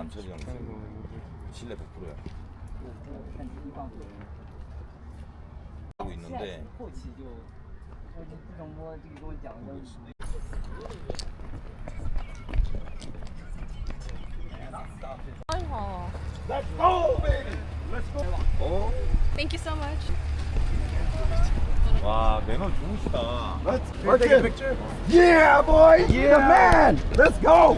남철이 형 실내 100%야. 하고 있는데. 아이고. Let's go, baby. Let's go. 어? Thank you so much. 와 매너 좋으시다. Let's take a picture. Yeah, boy. Yeah, man. Let's go.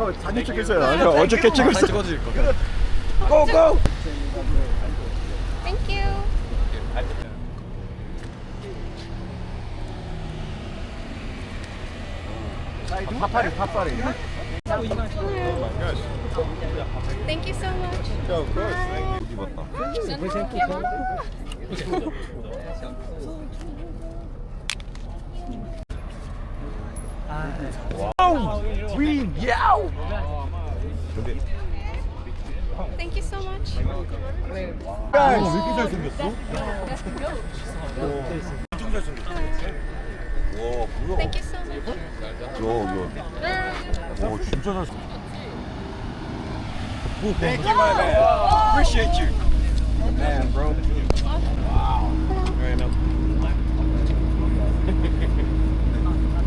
너 사진 찍으세요. 아니 어저께 찍었어. 찍어드릴 거. Go go. Thank you. 파파리 파파리. Thank you so much. of course. Thank you. 입었다. Green. Yeah. 근데 Thank you so much. Guys. 왜 이렇게 잘생겼어? 엄청 잘생겼어. 와 뭐야? Thank you so much. 야, 야. 와 진짜 잘생겼어. Thank you, my man. Appreciate you. Man, bro.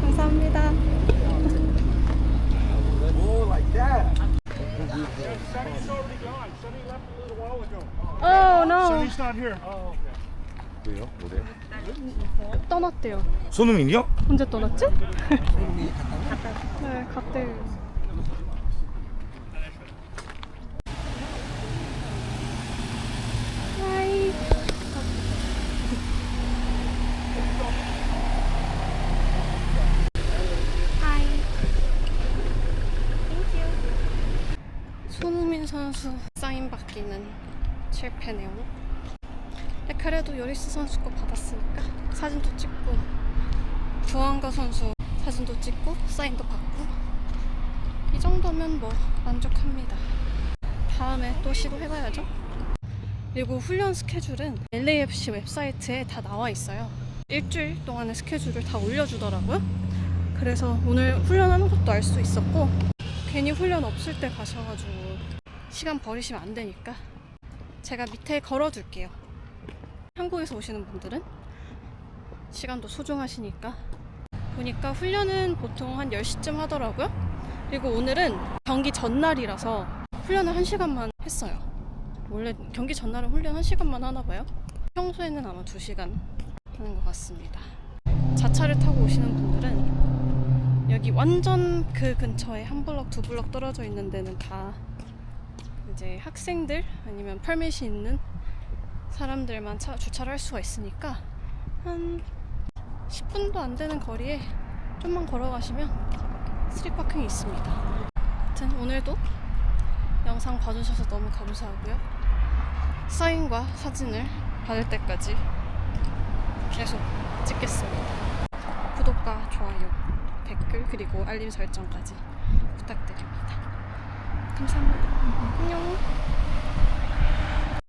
감사합니다. Oh, like that. Oh no. He's not here. 왜요? 뭐래? 떠났대요. 손흥민이요? 언제 떠났지? 네, 갔대요. 하이. 하이. 땡큐. 손흥민 선수 사인 받기는 실패네요. 근데 그래도 요리스 선수 거 받았으니까 사진도 찍고 부안가 선수 사진도 찍고 사인도 받고 이 정도면 뭐 만족합니다. 다음에 또 시도해봐야죠. 그리고 훈련 스케줄은 LAFC 웹사이트에 다 나와 있어요. 일주일 동안의 스케줄을 다 올려주더라고요. 그래서 오늘 훈련하는 것도 알 수 있었고 괜히 훈련 없을 때 가셔가지고 시간 버리시면 안 되니까 제가 밑에 걸어 둘게요. 한국에서 오시는 분들은 시간도 소중하시니까 보니까 훈련은 보통 한 10시쯤 하더라고요. 그리고 오늘은 경기 전날이라서 훈련을 1시간만 했어요. 원래 경기 전날은 훈련 1시간만 하나 봐요. 평소에는 아마 2시간 하는 것 같습니다. 자차를 타고 오시는 분들은 여기 완전 그 근처에 한 블럭, 두 블럭 떨어져 있는 데는 다 이제 학생들 아니면 펄밋이 있는 사람들만 차, 주차를 할 수가 있으니까 한 10분도 안 되는 거리에 좀만 걸어가시면 스트리트파킹이 있습니다. 아무튼 오늘도 영상 봐주셔서 너무 감사하고요. 사인과 사진을 받을 때까지 계속 찍겠습니다. 구독과 좋아요, 댓글 그리고 알림 설정까지 부탁드립니다. 감사합니다. 안녕.